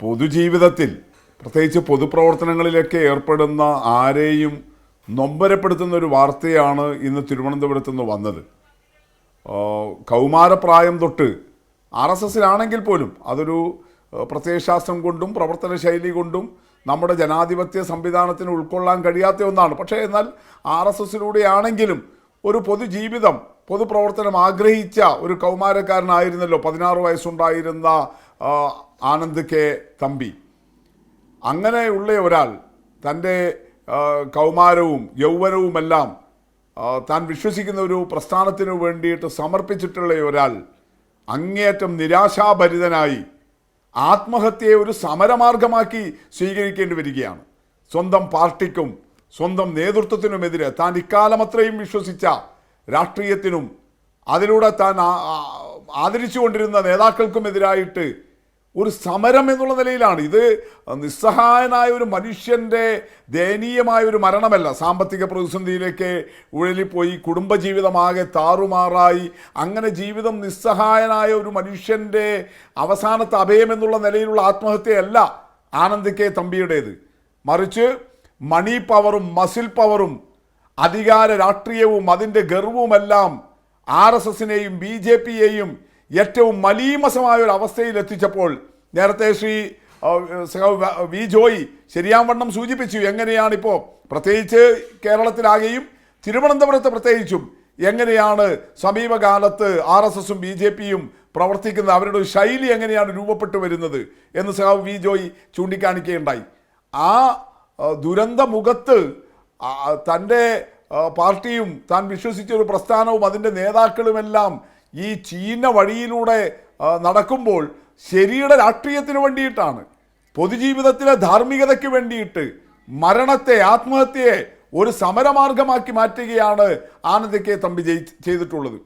പൊതുജീവിതത്തിൽ പ്രത്യേകിച്ച് പൊതുപ്രവർത്തനങ്ങളിലൊക്കെ ഏർപ്പെടുന്ന ആരെയും നൊമ്പരപ്പെടുത്തുന്ന ഒരു വാർത്തയാണ് ഇന്ന് തിരുവനന്തപുരത്ത് നിന്ന് വന്നത് കൗമാരപ്രായം തൊട്ട് ആർ എസ് എസിലാണെങ്കിൽ പോലും അതൊരു പ്രത്യയശാസ്ത്രം കൊണ്ടും പ്രവർത്തന ശൈലി കൊണ്ടും നമ്മുടെ ജനാധിപത്യ സംവിധാനത്തിന് ഉൾക്കൊള്ളാൻ കഴിയാത്ത ഒന്നാണ്. പക്ഷേ എന്നാൽ ആർ എസ് എസിലൂടെയാണെങ്കിലും ഒരു പൊതുജീവിതം പൊതുപ്രവർത്തനം ആഗ്രഹിച്ച ഒരു കൗമാരക്കാരനായിരുന്നല്ലോ പതിനാറ് വയസ്സുണ്ടായിരുന്ന ആനന്ദ് കെ തമ്പി. അങ്ങനെയുള്ള ഒരാൾ തന്റെ കൗമാരവും യൗവനവുമെല്ലാം താൻ വിശ്വസിക്കുന്ന ഒരു പ്രസ്ഥാനത്തിനു വേണ്ടിയിട്ട് സമർപ്പിച്ചിട്ടുള്ള ഒരാൾ അങ്ങേയറ്റം നിരാശാഭരിതനായി ആത്മഹത്യയെ ഒരു സമരമാർഗമാക്കി സ്വീകരിക്കേണ്ടി വരികയാണ്. സ്വന്തം പാർട്ടിക്കും സ്വന്തം നേതൃത്വത്തിനുമെതിരെ താൻ ഇക്കാലം അത്രയും വിശ്വസിച്ച രാഷ്ട്രീയത്തിനും അതിലൂടെ താൻ ആദരിച്ചുകൊണ്ടിരുന്ന നേതാക്കൾക്കുമെതിരായിട്ട് ഒരു സമരം എന്നുള്ള നിലയിലാണ്. ഇത് നിസ്സഹായനായ ഒരു മനുഷ്യന്റെ ദയനീയമായ ഒരു മരണമല്ല. സാമ്പത്തിക പ്രതിസന്ധിയിലേക്ക് ഉഴലിപ്പോയി കുടുംബജീവിതമാകെ താറുമാറായി അങ്ങനെ ജീവിതം നിസ്സഹായനായ ഒരു മനുഷ്യന്റെ അവസാനത്തെ അഭയം എന്നുള്ള നിലയിലുള്ള ആത്മഹത്യയല്ല ആനന്ദ് കെ തമ്പിയുടേത്. മറിച്ച് മണി പവറും മസിൽ പവറും അധികാര രാഷ്ട്രീയവും അതിന്റെ ഗർവുമെല്ലാം ആർ എസ് എസിനെയും ബി ജെ പിയെയും ഏറ്റവും മലീമസമായ ഒരു അവസ്ഥയിൽ എത്തിച്ചപ്പോൾ നേരത്തെ ശ്രീ വി ജോയി ശരിയാവണ്ണം സൂചിപ്പിച്ചു. എങ്ങനെയാണിപ്പോൾ പ്രത്യേകിച്ച് കേരളത്തിലാകെയും തിരുവനന്തപുരത്ത് പ്രത്യേകിച്ചും എങ്ങനെയാണ് സമീപകാലത്ത് ആർ എസ് എസും ബി ജെ പിയും പ്രവർത്തിക്കുന്നത്? അവരുടെ ശൈലി എങ്ങനെയാണ് രൂപപ്പെട്ടു വരുന്നത്? എന്ന് സഹാവ് വി ജോയി ചൂണ്ടിക്കാണിക്കുകയുണ്ടായി. ആ, ദുരന്ത മുഖത്ത് തന്റെ പാർട്ടിയും താൻ വിശ്വസിച്ച ഒരു പ്രസ്ഥാനവും അതിന്റെ നേതാക്കളുമെല്ലാം ഈ ചീന വഴിയിലൂടെ നടക്കുമ്പോൾ ശരിയുടെ രാഷ്ട്രീയത്തിന് വേണ്ടിയിട്ടാണ് പൊതുജീവിതത്തിലെ ധാർമ്മികതയ്ക്ക് വേണ്ടിയിട്ട് മരണത്തെ ആത്മഹത്യയെ ഒരു സമരമാർഗമാക്കി മാറ്റുകയാണ് ആനന്ദ് കെ തമ്പി ചെയ്തിട്ടുള്ളത്.